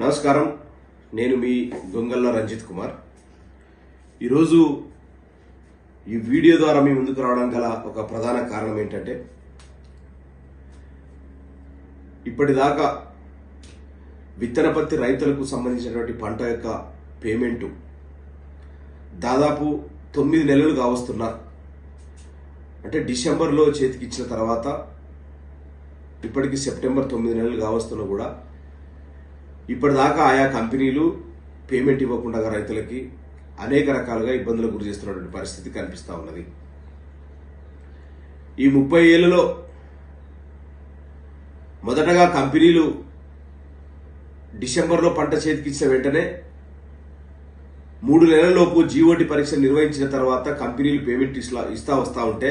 నమస్కారం. నేను మీ దొంగల్ల రంజిత్ కుమార్. ఈరోజు ఈ వీడియో ద్వారా మీ ముందుకు రావడం గల ఒక ప్రధాన కారణం ఏంటంటే ఇప్పటిదాకా విత్తన పత్తి రైతులకు సంబంధించినటువంటి పంట యొక్క పేమెంటు దాదాపు తొమ్మిది నెలలు కావస్తున్నా అంటే డిసెంబర్లో చేతికి ఇచ్చిన తర్వాత ఇప్పటికి సెప్టెంబర్ తొమ్మిది నెలలు కావస్తున్నా కూడా ఇప్పటిదాకా ఆయా కంపెనీలు పేమెంట్ ఇవ్వకుండా రైతులకి అనేక రకాలుగా ఇబ్బందులకు గురి చేస్తున్నటువంటి పరిస్థితి కనిపిస్తూ ఉన్నది. ఈ ముప్పై ఏళ్ళలో మొదటగా కంపెనీలు డిసెంబర్లో పంట చేతికిచ్చిన వెంటనే మూడు నెలలలోపు జీఓటి పరీక్ష నిర్వహించిన తర్వాత కంపెనీలు పేమెంట్ ఇస్తా ఇస్తా వస్తూ ఉంటే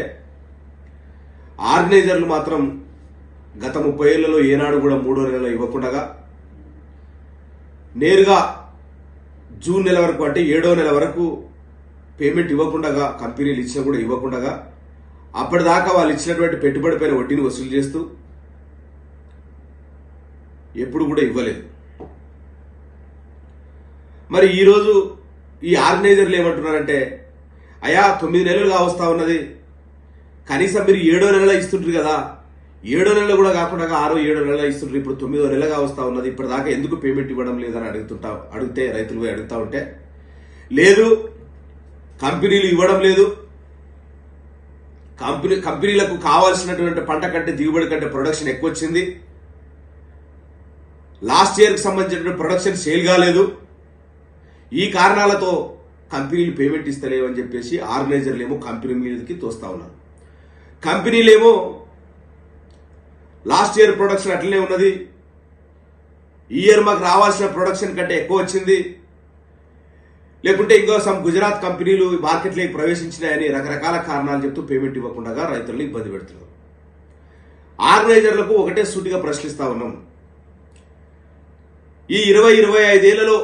ఆర్గనైజర్లు మాత్రం గత ముప్పై ఏళ్ళలో ఏనాడు కూడా మూడో నెలలో ఇవ్వకుండా నేరుగా జూన్ నెల వరకు అంటే ఏడో నెల వరకు పేమెంట్ ఇవ్వకుండా కంపెనీలు ఇచ్చినా కూడా ఇవ్వకుండా అప్పటిదాకా వాళ్ళు ఇచ్చినటువంటి పెట్టుబడి పైన వడ్డీని వసూలు చేస్తూ ఎప్పుడు కూడా ఇవ్వలేదు. మరి ఈరోజు ఈ ఆర్గనైజర్లు ఏమంటున్నారంటే అయా తొమ్మిది నెలలుగా వస్తూ ఉన్నది. కనీసం మీరు ఏడో నెలలో ఇస్తుంటారు కదా. ఏడో నెలలు కూడా కాకుండా ఆరో ఏడో నెలలు ఇస్తుంటారు ఇప్పుడు తొమ్మిదో నెలగా వస్తా ఉన్నది. ఇప్పటిదాకా ఎందుకు పేమెంట్ ఇవ్వడం లేదని అడుగుతుంటా అడిగితే రైతులు పోయి అడుగుతా ఉంటే లేదు కంపెనీలు ఇవ్వడం లేదు. కంపెనీ కంపెనీలకు కావాల్సినటువంటి పంట కంటే దిగుబడి కంటే ప్రొడక్షన్ ఎక్కువ వచ్చింది లాస్ట్ ఇయర్కి సంబంధించినటువంటి ప్రొడక్షన్ సేల్ కాలేదు. ఈ కారణాలతో కంపెనీలు పేమెంట్ ఇస్తలేవని చెప్పేసి ఆర్గనైజర్లు ఏమో కంపెనీ మీదకి తోస్తా ఉన్నారు. కంపెనీలేమో లాస్ట్ ఇయర్ ప్రొడక్షన్ అట్లనే ఉన్నది. ఈ ఇయర్ మాకు రావాల్సిన ప్రొడక్షన్ కంటే ఎక్కువ వచ్చింది. లేకుంటే ఇంకో సమ్ గుజరాత్ కంపెనీలు మార్కెట్లోకి ప్రవేశించినాయని రకరకాల కారణాలు చెప్తూ పేమెంట్ ఇవ్వకుండా రైతులను ఇబ్బంది పెడుతున్నారు. ఆర్గనైజర్లకు ఒకటే సూటిగా ప్రశ్నిస్తా ఉన్నాం. ఈ ఇరవై ఇరవై ఐదేళ్ళలో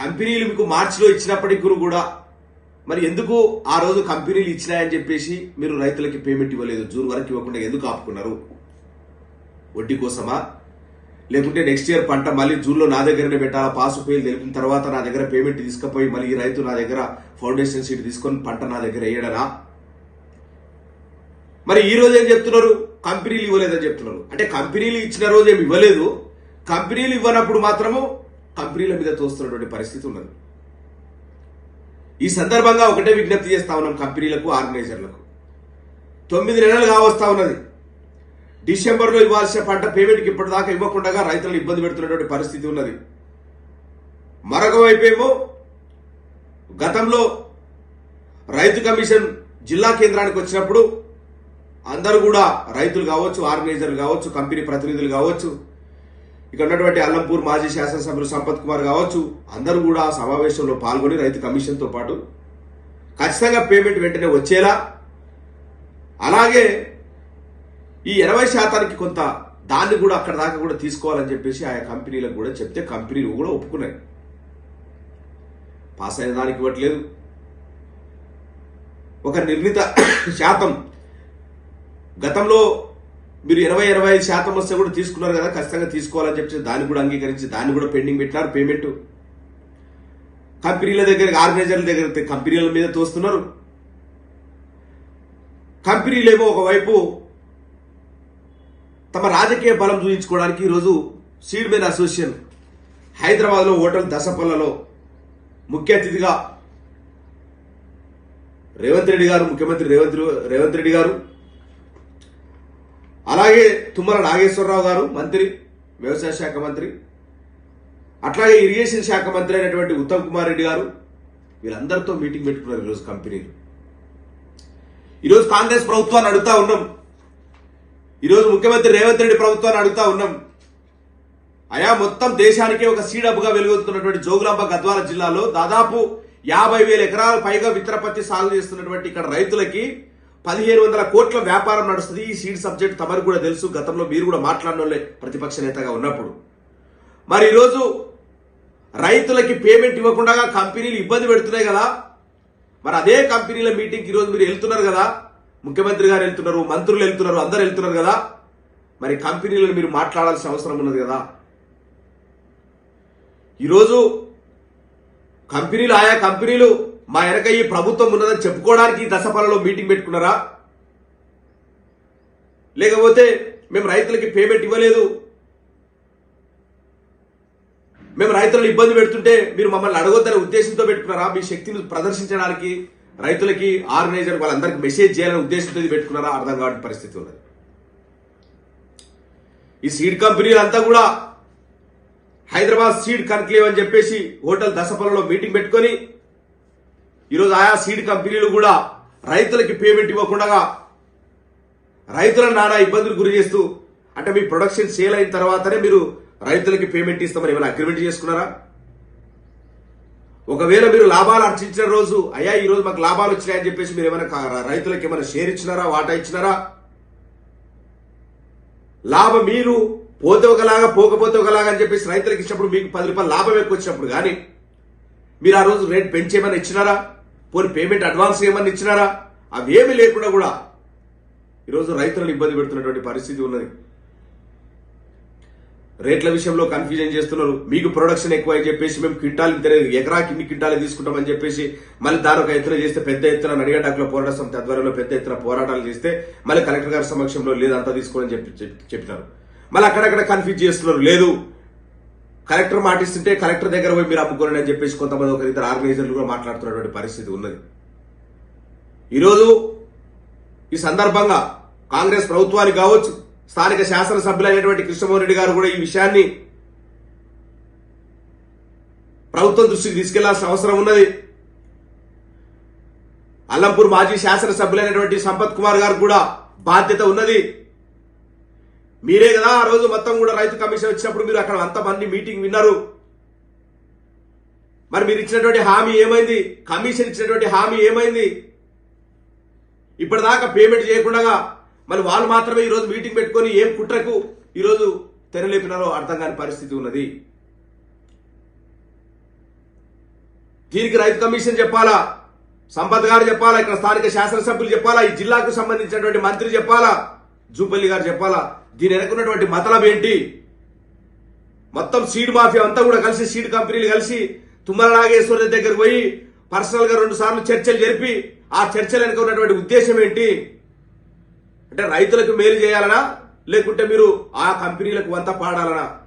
కంపెనీలు మీకు మార్చిలో ఇచ్చినప్పటికీ కూడా మరి ఎందుకు ఆ రోజు కంపెనీలు ఇచ్చినాయని చెప్పేసి మీరు రైతులకి పేమెంట్ ఇవ్వలేదు? జూన్ వరకు ఇవ్వకుండా ఎందుకు ఆపుకున్నారు? వడ్డీ కోసమా? లేకుంటే నెక్స్ట్ ఇయర్ పంట మళ్ళీ జూన్లో నా దగ్గరనే పెట్టాలా? పాసు పేలు తెలిపిన తర్వాత నా దగ్గర పేమెంట్ తీసుకుపోయి మళ్ళీ ఈ రైతు నా దగ్గర ఫౌండేషన్ సీట్ తీసుకొని పంట నా దగ్గర వేయడనా? మరి ఈ రోజు ఏం చెప్తున్నారు? కంపెనీలు ఇవ్వలేదని చెప్తున్నారు. అంటే కంపెనీలు ఇచ్చిన రోజు ఏమి ఇవ్వలేదు. కంపెనీలు ఇవ్వనప్పుడు మాత్రము కంపెనీల మీద తోస్తున్నటువంటి పరిస్థితి ఉన్నది. ఈ సందర్భంగా ఒకటే విజ్ఞప్తి చేస్తా ఉన్నాం కంపెనీలకు ఆర్గనైజర్లకు. తొమ్మిది నెలలు కావస్తా ఉన్నది. డిసెంబర్లో ఇవ్వాల్సిన పంట పేమెంట్కి ఇప్పటిదాకా ఇవ్వకుండా రైతులను ఇబ్బంది పెడుతున్నటువంటి పరిస్థితి ఉన్నది. మరొక వైపేమో గతంలో రైతు కమిషన్ జిల్లా కేంద్రానికి వచ్చినప్పుడు అందరూ కూడా రైతులు కావచ్చు ఆర్గనైజర్లు కావచ్చు కంపెనీ ప్రతినిధులు కావచ్చు ఇక్కడ ఉన్నటువంటి అల్లంపూర్ మాజీ శాసనసభ్యులు సంపత్ కుమార్ కావచ్చు అందరూ కూడా సమావేశంలో పాల్గొని రైతు కమిషన్తో పాటు ఖచ్చితంగా పేమెంట్ వెంటనే వచ్చేలా అలాగే ఈ ఇరవై శాతానికి కొంత దాన్ని కూడా అక్కడ దాకా కూడా తీసుకోవాలని చెప్పేసి ఆయా కంపెనీలకు కూడా చెప్తే కంపెనీలు కూడా ఒప్పుకున్నాయి. పాస్ అయిన దానికి ఇవ్వట్లేదు. ఒక నిర్ణీత శాతం. గతంలో మీరు ఇరవై ఇరవై ఐదు శాతం వస్తే కూడా తీసుకున్నారు కదా ఖచ్చితంగా తీసుకోవాలని చెప్పి దాన్ని కూడా అంగీకరించి దాన్ని కూడా పెండింగ్ పెట్టినారు పేమెంట్. కంపెనీల దగ్గర ఆర్గనైజర్ల దగ్గర కంపెనీల మీద తోస్తున్నారు. కంపెనీలేమో ఒకవైపు తమ రాజకీయ బలం చూపించుకోవడానికి ఈరోజు సీడ్మెన్ అసోసియేషన్ హైదరాబాద్లో హోటల్ దశపల్లలో ముఖ్య అతిథిగా రేవంత్ రెడ్డి గారు ముఖ్యమంత్రి రేవంత్ రేవంత్ రెడ్డి గారు అలాగే తుమ్మల నాగేశ్వరరావు గారు మంత్రి వ్యవసాయ శాఖ మంత్రి అట్లాగే ఇరిగేషన్ శాఖ మంత్రి అయినటువంటి ఉత్తమ్ కుమార్ రెడ్డి గారు వీళ్ళందరితో మీటింగ్ పెట్టుకున్నారు ఈరోజు కంపెనీలు. ఈరోజు కాంగ్రెస్ ప్రభుత్వాన్ని అడుగుతా ఉన్నాం. ఈరోజు ముఖ్యమంత్రి రేవంత్ రెడ్డి ప్రభుత్వాన్ని అడుగుతా ఉన్నాం. అయా మొత్తం దేశానికే ఒక సీడబ్గా వెలుగొతున్నటువంటి జోగులాంబ గద్వాల జిల్లాలో దాదాపు యాభై వేల ఎకరాల పైగా విత్తనపత్తి సాగు చేస్తున్నటువంటి ఇక్కడ రైతులకి పదిహేను వందల కోట్ల వ్యాపారం నడుస్తుంది. ఈ సీడ్ సబ్జెక్ట్ తమరు కూడా తెలుసు. గతంలో మీరు కూడా మాట్లాడినోళ్ళే ప్రతిపక్ష నేతగా ఉన్నప్పుడు. మరి ఈరోజు రైతులకి పేమెంట్ ఇవ్వకుండా కంపెనీలు ఇబ్బంది పెడుతున్నాయి కదా. మరి అదే కంపెనీల మీటింగ్కి ఈరోజు మీరు వెళ్తున్నారు కదా. ముఖ్యమంత్రి గారు వెళ్తున్నారు మంత్రులు వెళ్తున్నారు అందరు వెళ్తున్నారు కదా. మరి కంపెనీలను మీరు మాట్లాడాల్సిన అవసరం ఉన్నది కదా. ఈరోజు కంపెనీలు ఆయా కంపెనీలు మా వెనక ఈ ప్రభుత్వం ఉన్నదని చెప్పుకోవడానికి దశపలలో మీటింగ్ పెట్టుకున్నారా? లేకపోతే మేము రైతులకి పేమెంట్ ఇవ్వలేదు. మేము రైతులను ఇబ్బంది పెడుతుంటే మీరు మమ్మల్ని అడగొద్దనే ఉద్దేశంతో పెట్టుకున్నారా? మీ శక్తిని ప్రదర్శించడానికి రైతులకి ఆర్గనైజర్ వాళ్ళందరికీ మెసేజ్ చేయాలనే ఉద్దేశంతో పెట్టుకున్నారా? అర్థం కావడం పరిస్థితి ఉన్నది. ఈ సీడ్ కంపెనీలంతా కూడా హైదరాబాద్ సీడ్ కన్క్లేవ్ అని చెప్పేసి హోటల్ దశపల్లలో మీటింగ్ పెట్టుకొని ఈరోజు ఆయా సీడ్ కంపెనీలు కూడా రైతులకి పేమెంట్ ఇవ్వకుండా రైతులను నానా ఇబ్బందులు గురి చేస్తూ అంటే మీ ప్రొడక్షన్ సేల్ అయిన తర్వాతనే మీరు రైతులకి పేమెంట్ ఇస్తామని ఏమైనా అగ్రిమెంట్ చేసుకున్నారా? ఒకవేళ మీరు లాభాలు అర్చించిన రోజు అయ్యా ఈ రోజు మాకు లాభాలు వచ్చినాయని చెప్పేసి మీరు ఏమైనా రైతులకు ఏమైనా షేర్ ఇచ్చినారా వాటా ఇచ్చినారా? లాభం మీరు పోతే ఒకలాగా పోకపోతే ఒకలాగా అని చెప్పేసి రైతులకు ఇచ్చినప్పుడు మీకు పది రూపాయలు లాభం ఎక్కువ వచ్చినప్పుడు కానీ మీరు ఆ రోజు రేట్ పెంచేమని ఇచ్చినారా? పోనీ పేమెంట్ అడ్వాన్స్ ఏమని ఇచ్చినారా? అవేమీ లేకుండా కూడా ఈరోజు రైతులను ఇబ్బంది పెడుతున్నటువంటి పరిస్థితి ఉన్నది. రేట్ల విషయంలో కన్ఫ్యూజన్ చేస్తున్నారు. మీకు ప్రొడక్షన్ ఎక్కువ అని చెప్పేసి మేము క్వింటాలు తెలియదు ఎకరాకి ఇన్ని క్వింటాలు తీసుకుంటామని చెప్పేసి మళ్ళీ దాని ఒక ఎత్తున చేస్తే పెద్ద ఎత్తున నడిగడ్డకుల పోరాట సమితి ఆధ్వర్యంలో పెద్ద ఎత్తున పోరాటాలు చేస్తే మళ్ళీ కలెక్టర్ గారి సమక్షంలో లేదు అంతా తీసుకోని చెప్పి చెప్పి- చెప్పినారు. మళ్ళీ అక్కడక్కడ కన్ఫ్యూజ్ చేస్తున్నారు. లేదు. కలెక్టర్ మాటిస్తుంటే కలెక్టర్ దగ్గర పోయి మీరు అమ్ముకోండి అని చెప్పేసి కొంతమంది ఒక ఇద్దరు ఆర్గనైజర్లు కూడా మాట్లాడుతున్నటువంటి పరిస్థితి ఉన్నది. ఈరోజు ఈ సందర్భంగా కాంగ్రెస్ ప్రభుత్వానికి కావచ్చు స్థానిక శాసనసభ్యులైనటువంటి కృష్ణమోహన్ రెడ్డి గారు కూడా ఈ విషయాన్ని ప్రభుత్వం దృష్టికి తీసుకెళ్ళాల్సిన అవసరం ఉన్నది. అల్లంపూర్ మాజీ శాసనసభ్యులైనటువంటి సంపత్ కుమార్ గారు కూడా బాధ్యత ఉన్నది. మీరే కదా ఆ రోజు మొత్తం కూడా రైతు కమిషన్ వచ్చినప్పుడు మీరు అక్కడ అంతమంది మీటింగ్ విన్నారు. మరి మీరు ఇచ్చినటువంటి హామీ ఏమైంది? కమిషన్ ఇచ్చినటువంటి హామీ ఏమైంది? ఇప్పటిదాకా పేమెంట్ చేయకుండా మరి వాళ్ళు మాత్రమే ఈరోజు మీటింగ్ పెట్టుకొని ఏం కుట్రకు ఈరోజు తెరలేపినారో అర్థం కాని పరిస్థితి ఉన్నది. దీనికి రైతు కమిషన్ చెప్పాలా? సంపత్ గారు చెప్పాలా? ఇక్కడ స్థానిక శాసనసభ్యులు చెప్పాలా? ఈ జిల్లాకు సంబంధించినటువంటి మంత్రి చెప్పాలా? జూపల్లి గారు చెప్పాలా? దీని వెనకున్నటువంటి మతలం ఏంటి? మొత్తం సీడ్ మాఫియా అంతా కూడా కలిసి సీడ్ కంపెనీలు కలిసి తుమ్మల నాగేశ్వర దగ్గరకు పోయి పర్సనల్గా రెండు సార్లు చర్చలు జరిపి ఆ చర్చలు వెనుక ఉన్నటువంటి ఉద్దేశం ఏంటి? అంటే రైతులకు మేలు చేయాలనా? లేకుంటే మీరు ఆ కంపెనీలకు వంత పాడాలనా?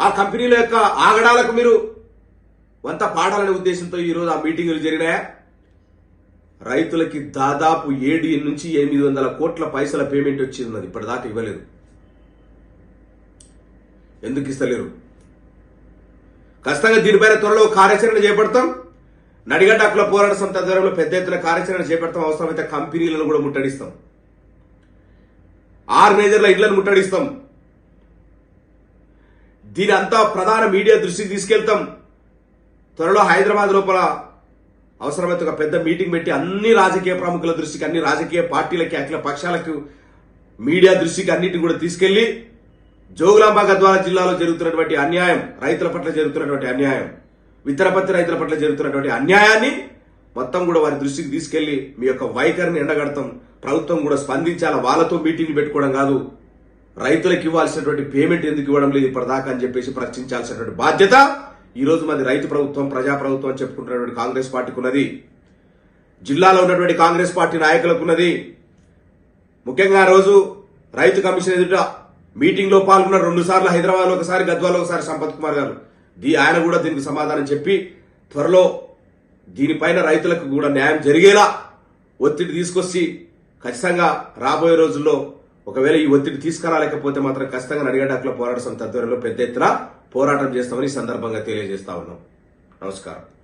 ఆ కంపెనీల యొక్క ఆగడాలకు మీరు వంత పాడాలనే ఉద్దేశంతో ఈ రోజు ఆ మీటింగులు జరిగినాయా? రైతులకి దాదాపు ఏడు నుంచి ఎనిమిది వందల కోట్ల పైసల పేమెంట్ వచ్చింది అది ఇప్పటిదాకా ఇవ్వలేదు. ఎందుకు ఇస్తలేరు? ఖచ్చితంగా దీనిపైన త్వరలో కార్యాచరణ చేపడతాం. నడిగడ్డ హక్కుల పోరాట సమితి ఆధ్వర్యంలో పెద్ద ఎత్తున కార్యాచరణ చేపడతాం. అవసరమైతే కంపెనీలను కూడా ముట్టడిస్తాం. ఆరు మేజర్ల ఇళ్ళను ముట్టడిస్తాం. దీని అంతా ప్రధాన మీడియా దృష్టికి తీసుకెళ్తాం. త్వరలో హైదరాబాద్ లోపల అవసరమైతే ఒక పెద్ద మీటింగ్ పెట్టి అన్ని రాజకీయ ప్రముఖుల దృష్టికి అన్ని రాజకీయ పార్టీలకి అఖిల పక్షాలకు మీడియా దృష్టికి అన్నిటిని కూడా తీసుకెళ్ళి జోగులాంబ గద్వాల జిల్లాలో జరుగుతున్నటువంటి అన్యాయం రైతుల పట్ల జరుగుతున్నటువంటి అన్యాయం విత్తనపత్తి రైతుల పట్ల జరుగుతున్నటువంటి అన్యాయాన్ని మొత్తం కూడా వారి దృష్టికి తీసుకెళ్ళి మీ యొక్క వైఖరిని ఎండగడతాం. ప్రభుత్వం కూడా స్పందించాలా? వాళ్ళతో మీటింగ్లు పెట్టుకోవడం కాదు. రైతులకు ఇవ్వాల్సినటువంటి పేమెంట్ ఎందుకు ఇవ్వడం లేదు? ఇప్పటిదాకా అని చెప్పేసి ప్రశ్నించాల్సినటువంటి బాధ్యత ఈరోజు మాది రైతు ప్రభుత్వం ప్రజా ప్రభుత్వం అని చెప్పుకుంటున్నటువంటి కాంగ్రెస్ పార్టీకి ఉన్నది. జిల్లాలో ఉన్నటువంటి కాంగ్రెస్ పార్టీ నాయకులకు ఉన్నది. ముఖ్యంగా ఆ రోజు రైతు కమిషన్ ఎదుట మీటింగ్లో పాల్గొన్న రెండు సార్లు హైదరాబాద్లో ఒకసారి గద్వాలో ఒకసారి సంపత్ కుమార్ గారు. దీ ఆయన కూడా దీనికి సమాధానం చెప్పి త్వరలో దీనిపైన రైతులకు కూడా న్యాయం జరిగేలా ఒత్తిడి తీసుకొచ్చి ఖచ్చితంగా రాబోయే రోజుల్లో ఒకవేళ ఈ ఒత్తిడి తీసుకురాలేకపోతే మాత్రం ఖచ్చితంగా నడిగడ్డ పోరాట సమితి ఆధ్వర్యంలో పెద్ద ఎత్తున పోరాటం చేస్తామని ఈ సందర్భంగా తెలియజేస్తా ఉన్నాం. నమస్కారం.